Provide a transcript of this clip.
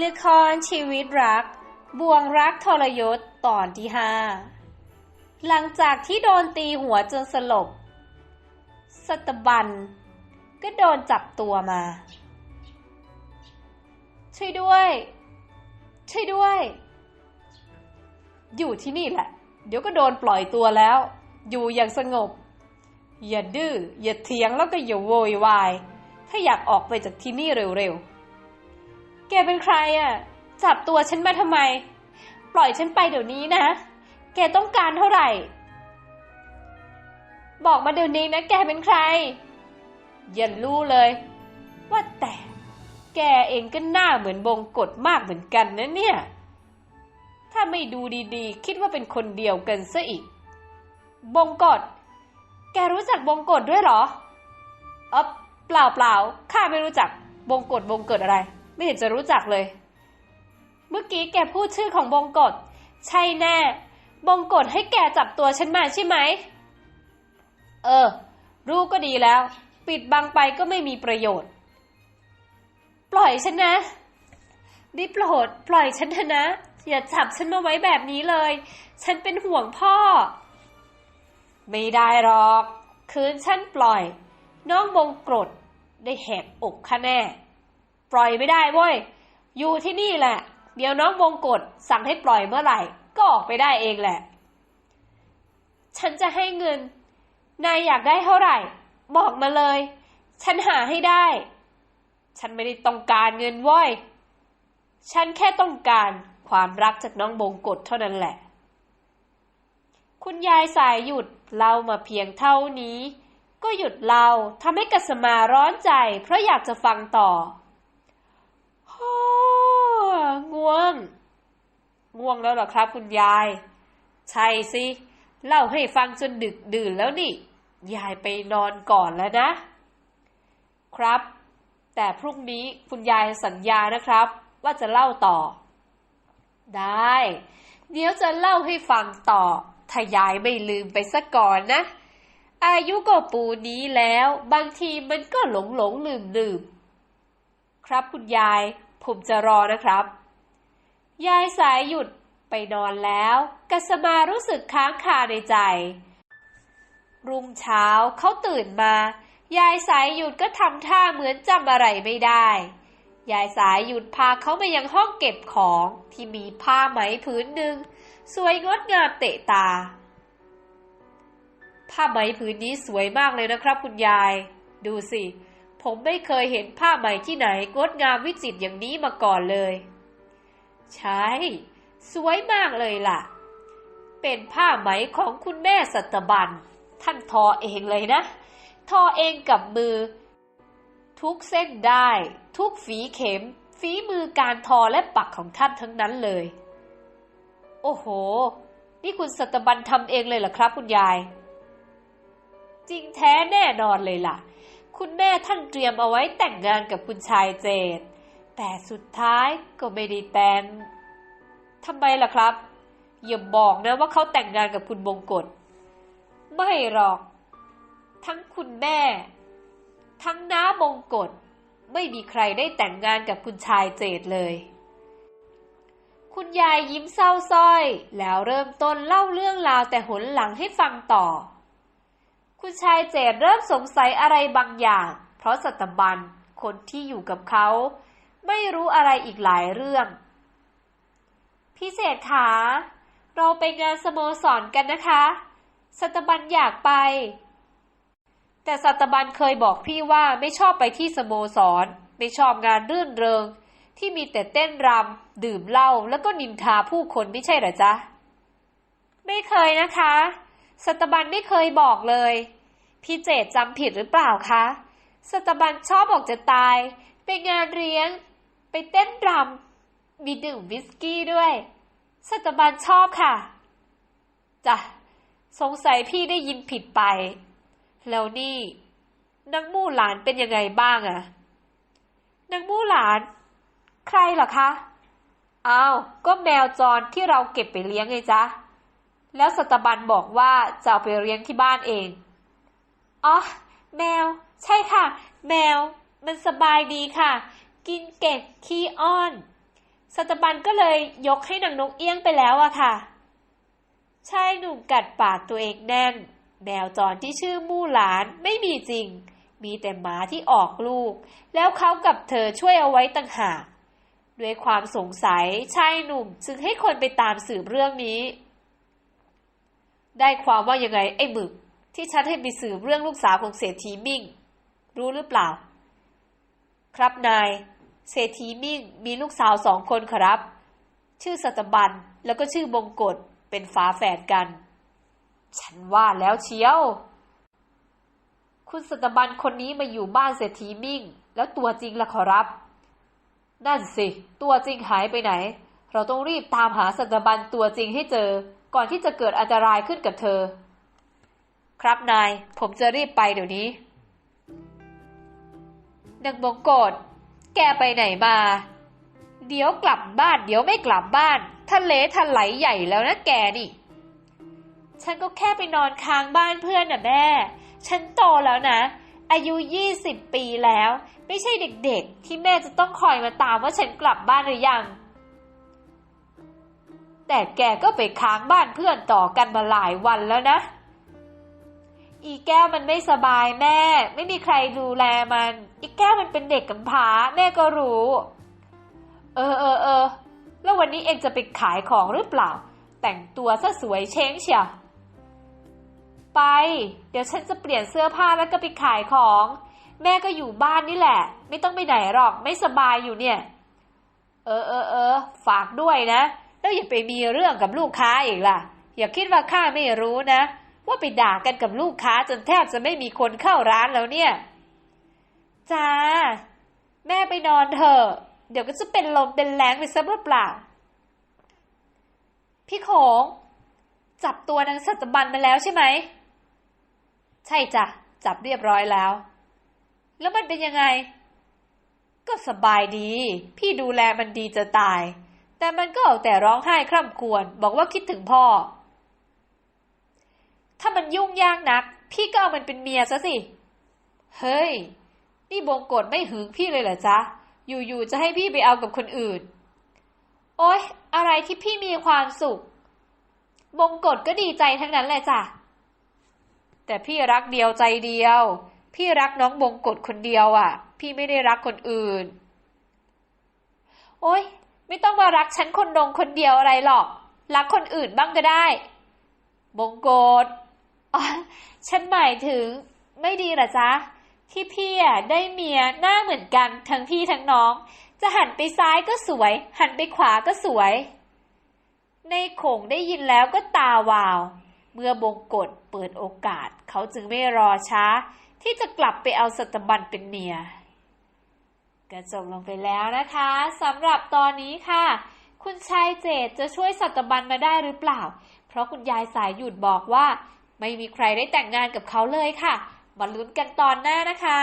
ละครชีวิตรักบ่วงรักทรยศตอนที่ห้าหลังจากที่โดนตีหัวจนสลบ สตบัน ก็โดนจับตัวมา ช่วยด้วย ช่วยด้วย อยู่ที่นี่แหละ เดี๋ยวก็โดนปล่อยตัวแล้ว อยู่อย่างสงบ อย่าดื้อ อย่าเถียงแล้วก็อย่าโวยวาย ถ้าอยากออกไปจากที่นี่เร็วๆ แกเป็นใครอะ่ะ จับตัวฉันมาทำไม ปล่อยฉันไปเดี๋ยวนี้นะ แกต้องการเท่าไหร่ บอกมาเดี๋ยวนี้นะแกเป็นใคร อย่ารู้เลย ว่าแต่ แกเองก็หน้าเหมือนบงกฎมากเหมือนกันนะเนี่ย ถ้าไม่ดูดีๆ คิดว่าเป็นคนเดียวกันซะอีก บงกฎ แกรู้จักบงกฎด้วยเหรอเออเปล่าเปล่าข้าไม่รู้จักบงกฎบงกฎอะไร ไม่เห็นจะรู้จักเลย เมื่อกี้แกพูดชื่อของบงกฎใช่แน่ บงกฎให้แกจับตัวฉันมาใช่ไหม เออ รู้ก็ดีแล้ว ปิดบังไปก็ไม่มีประโยชน์ ปล่อยฉันนะด้โปรดปล่อยฉันเถอะนะ อย่าจับฉันมาไว้แบบนี้เลย ฉันเป็นห่วงพ่อ ไม่ได้หรอก คืนฉันปล่อย น้องบงกรดได้แหกอกข้าแน่ ปล่อยไม่ได้เว้ย อยู่ที่นี่แหละ เดี๋ยวน้องบงกฎสั่งให้ปล่อยเมื่อไหร่ ก็ออกไปได้เองแหละ ฉันจะให้เงิน นายอยากได้เท่าไหร่ บอกมาเลย ฉันหาให้ได้ ฉันไม่ได้ต้องการเงินเว้ย ฉันแค่ต้องการความรักจากน้องบงกฎเท่านั้นแหละ คุณยายสายหยุดเล่ามาเพียงเท่านี้ ก็หยุดเล่าทำให้กัสมาร้อนใจ เพราะอยากจะฟังต่อฮ่อ ง่วง ง่วงแล้วเหรอครับคุณยาย ใช่สิ เล่าให้ฟังจนดึกดื่นแล้วนี่ ยายไปนอนก่อนแล้วนะ ครับ แต่พรุ่งนี้คุณยายสัญญานะครับ ว่าจะเล่าต่อ ได้ เดี๋ยวจะเล่าให้ฟังต่อ ถ้ายายไม่ลืมไปซะก่อนนะ อายุก็ปูนี้แล้ว บางทีมันก็หลงหลงลืมลืมครับคุณยายผมจะรอนะครับ ยายสายหยุดไปนอนแล้วกัสมารู้สึกค้างคาในใจ รุ่งเช้าเขาตื่นมา ยายสายหยุดก็ทำท่าเหมือนจำอะไรไม่ได้ ยายสายหยุดพาเขาไปยังห้องเก็บของที่มีผ้าไหมผืนหนึ่ง สวยงดงามเตะตา ผ้าไหมผืนนี้สวยมากเลยนะครับคุณยาย ดูสิ ผมไม่เคยเห็นผ้าไหมที่ไหนงดงามวิจิตรอย่างนี้มาก่อนเลย ใช่ สวยมากเลยล่ะ เป็นผ้าไหมของคุณแม่สัตบัน ท่านทอเองเลยนะ ทอเองกับมือ ทุกเส้นได้ ทุกฝีเข็ม ฝีมือการทอและปักของท่านทั้งนั้นเลย โอ้โห นี่คุณสัตบันทำเองเลยเหรอครับคุณยาย จริงแท้แน่นอนเลยล่ะ คุณแม่ท่านเตรียมเอาไว้แต่งงานกับคุณชายเจด แต่สุดท้ายก็ไม่ได้แต่งทำไมล่ะครับ อย่าบอกนะว่าเขาแต่งงานกับคุณบงกฎไม่หรอก ทั้งคุณแม่ ทั้งน้าบงกฎไม่มีใครได้แต่งงานกับคุณชายเจดเลย คุณยายยิ้มเศร้าส้อย แล้วเริ่มต้นเล่าเรื่องราวแต่หนหลังให้ฟังต่อ คุณชายเจดเริ่มสงสัยอะไรบางอย่าง เพราะสัตบันคนที่อยู่กับเขา ไม่รู้อะไรอีกหลายเรื่อง พิเศษขาเราไปงานสโมสรกันนะคะ สัตบันอยากไป แต่สัตบันเคยบอกพี่ว่าไม่ชอบไปที่สโมสร ไม่ชอบงานรื่นเริง ที่มีแต่เต้นรำดื่มเหล้าแล้วก็นินทาผู้คนไม่ใช่เหรอจ๊ะ ไม่เคยนะคะ สัตบันไม่เคยบอกเลย พี่เจดจำผิดหรือเปล่าคะ สัตบันชอบบอกจะตาย ไปงานเลี้ยง ไปเต้นรำมีดื่มวิสกี้ด้วยสัตบันชอบค่ะจ้ะสงสัยพี่ได้ยินผิดไป แล้วนี่นางมู่หลานเป็นยังไงบ้างอะนางมู่หลาน ใครเหรอคะอ้าวก็แมวจรที่เราเก็บไปเลี้ยงไงจ๊ะ แล้วสัตบันบอกว่าจะเอาไปเลี้ยงที่บ้านเอง อ๋อ แมว ใช่ค่ะ แมว มันสบายดีค่ะ กินเก่งขี้อ้อนสตบันก็เลยยกให้นางนกเอี้ยงไปแล้วอะค่ะ ชายหนุ่มกัดปากตัวเองแน่น แมวจรที่ชื่อมู่หลานไม่มีจริง มีแต่หมาที่ออกลูก แล้วเขากับเธอช่วยเอาไว้ต่างหาก ด้วยความสงสัยชายหนุ่มจึงให้คนไปตามสืบเรื่องนี้ ได้ความว่ายังไงไอ้หมึก ที่ฉันให้ไปสืบเรื่องลูกสาวของเศรษฐีมิ่ง รู้หรือเปล่า ครับนาย เศรษฐีมิ่งมีลูกสาวสองคนครับ ชื่อสัตบันแล้วก็ชื่อบงกฎเป็นฝาแฝดกัน ฉันว่าแล้วเชียว คุณสัตบันคนนี้มาอยู่บ้านเศรษฐีมิ่ง แล้วตัวจริงล่ะขอรับ นั่นสิ ตัวจริงหายไปไหน เราต้องรีบตามหาสัตบันตัวจริงให้เจอ ก่อนที่จะเกิดอันตรายขึ้นกับเธอ ครับนาย ผมจะรีบไปเดี๋ยวนี้นางบงกฎ แกไปไหนมา เดี๋ยวกลับบ้าน เดี๋ยวไม่กลับบ้านทะเลทะไหลใหญ่แล้วนะแกนี่ ฉันก็แค่ไปนอนค้างบ้านเพื่อนน่ะแม่ ฉันโตแล้วนะ อายุยี่สิบปีแล้ว ไม่ใช่เด็กๆ ที่แม่จะต้องคอยมาตามว่าฉันกลับบ้านหรือยัง แต่แกก็ไปค้างบ้านเพื่อนต่อกันมาหลายวันแล้วนะ อีแก้วมันไม่สบายแม่ ไม่มีใครดูแลมัน อีแก้วมันเป็นเด็กกำพร้าแม่ก็รู้ เออเออเออแล้ววันนี้เองจะไปขายของหรือเปล่า แต่งตัวซะสวยเช้งเชียวไป เดี๋ยวฉันจะเปลี่ยนเสื้อผ้าแล้วก็ไปขายของ แม่ก็อยู่บ้านนี่แหละ ไม่ต้องไปไหนหรอกไม่สบายอยู่เนี่ย เออเออเออฝากด้วยนะ แล้วอย่าไปมีเรื่องกับลูกค้าอีกล่ะ อย่าคิดว่าข้าไม่รู้นะ ว่าไปด่ากันกับลูกค้าจนแทบจะไม่มีคนเข้าร้านแล้วเนี่ย จ้า แม่ไปนอนเถอะ เดี๋ยวก็จะเป็นลมเป็นแรงไปซะเปล่า พี่โขง จับตัวนางสัตบันมาแล้วใช่ไหม ใช่จ้ะ จับเรียบร้อยแล้ว แล้วมันเป็นยังไง ก็สบายดี พี่ดูแลมันดีจะตาย แต่มันก็เอาแต่ร้องไห้คร่ำครวญบอกว่าคิดถึงพ่อ ถ้ามันยุ่งยากนัก พี่ก็เอามันเป็นเมียซะสิ เฮ้ย นี่บงกฎไม่หึงพี่เลยเหรอจ๊ะ อยู่ๆจะให้พี่ไปเอากับคนอื่น โอ๊ย อะไรที่พี่มีความสุข บงกฎก็ดีใจทั้งนั้นแหละจ้ะ แต่พี่รักเดียวใจเดียว พี่รักน้องบงกฎคนเดียวอะ พี่ไม่ได้รักคนอื่น โอ๊ย ไม่ต้องมารักฉันคนดงคนเดียวอะไรหรอก รักคนอื่นบ้างก็ได้ บงกฎ อ๋อฉันหมายถึงไม่ดีหรอจ๊ะ ที่พี่อะได้เมียหน้าเหมือนกันทั้งพี่ทั้งน้อง จะหันไปซ้ายก็สวย หันไปขวาก็สวย ในขงได้ยินแล้วก็ตาวาว เมื่อบงกฎเปิดโอกาส เขาจึงไม่รอช้า ที่จะกลับไปเอาสัตบันเป็นเมียก็จบลงไปแล้วนะคะสำหรับตอนนี้ค่ะ คุณชายเจตจะช่วยสัตบันมาได้หรือเปล่า เพราะคุณยายสายหยุดบอกว่า ไม่มีใครได้แต่งงานกับเขาเลยค่ะ มาลุ้นกันตอนหน้านะคะ